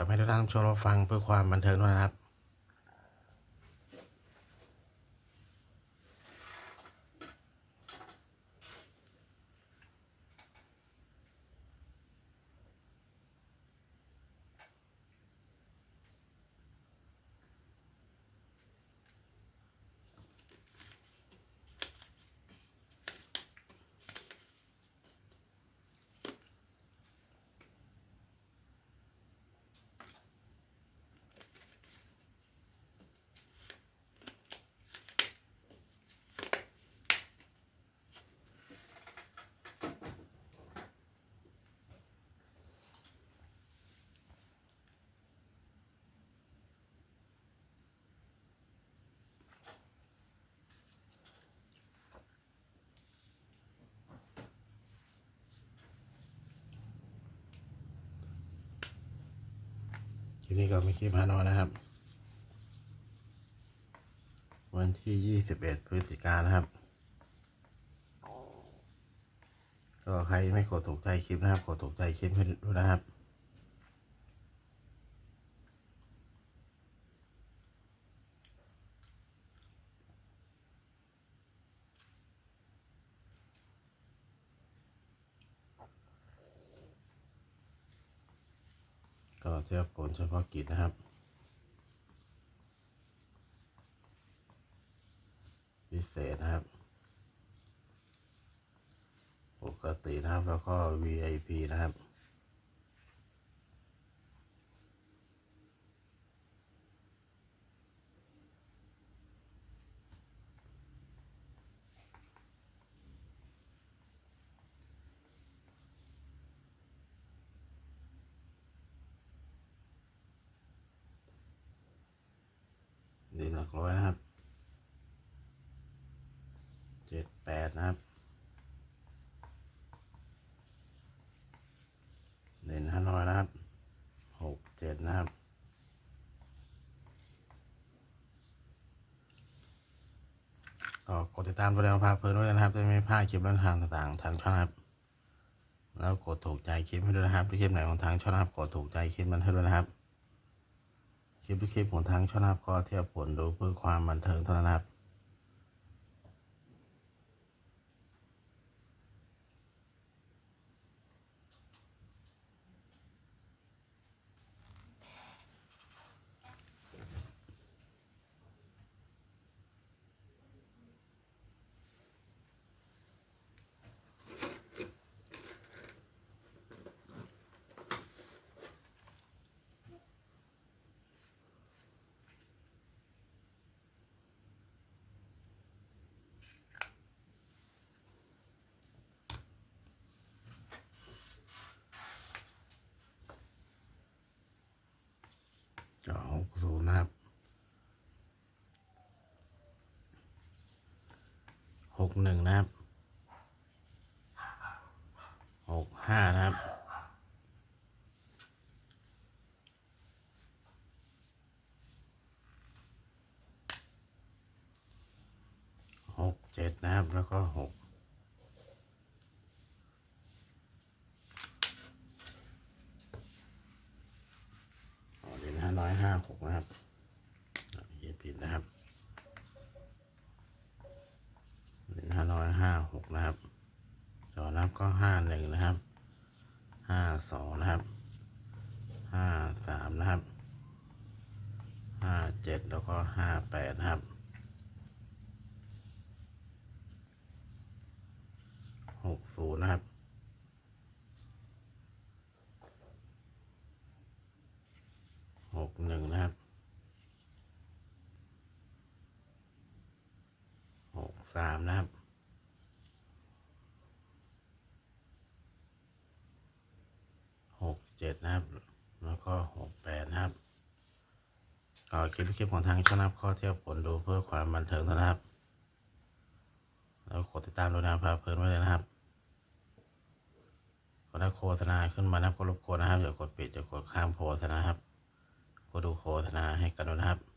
ครับให้ทุกท่านชมรับฟังเพื่อความบันเทิงด้วยนะครับ คลิปนี้ก็ไม่คลิปฮานอยนะครับ วันที่21พฤศจิกายนนะครับ ก็ใครไม่กดถูกใจคลิปนะครับ กดถูกใจคลิปให้ด้วยนะครับ ก็เทียบผลเฉพาะกิจนะครับ พิเศษนะครับ ปกตินะครับแล้วก็ VIP นะครับ ดีหลักร้อยนะครับเจ็ดแปดนะครับเด่นห้าร้อยนะครับหกเจ็ดนะครับก็กดติดตามตัวเดียวพาเพลินด้วยนะครับจะไม่พลาดคลิปเรื่องทางต่างๆทางช่องครับ แล้วกดถูกใจคลิปให้ด้วยนะครับคลิปไหนของทางช่องครับกดถูกใจคลิปมันให้ด้วยนะครับ คลิปทุกคลิปของทางช่องนะครับก็เทียบผลดูเพื่อความบันเทิงเท่านั้นครับ ก็หกศู นะครับหกหนึ่งนะครับหกห้านะครับหกเจ็ดนะครับแล้วก็หก อ๋อเดี๋ยวห้า ร้อยห้าหกนะครับเขียนผิดนะครับหนึ่งห้าร้อยห้าหกนะครับจอนับก็ห้าหนึ่งนะครับห้าสองนะครับห้าสามนะครับห้าเจ็ดแล้วก็ห้าแปดนะครับ หกศูนย์นะครับ ห กหนึ่งนะครับหกสามนะครับหกเจ็ดนะครับ แล้วก็หกแปดนะครับก็คลิปคลิปของทางช่องนับข้อเที่ยวผลดูเพื่อความบันเทิงนะครับ แล้วกดติดตามดูนะพาเพลินไว้เลยนะครับก็ได้โฆษณาขึ้นมานะครับก็รบกวนนะครับอย่ากดปิดอย่ากดข้ามโฆษณาครับ ก็ดูโฆษณาให้กันด้วยนะครับ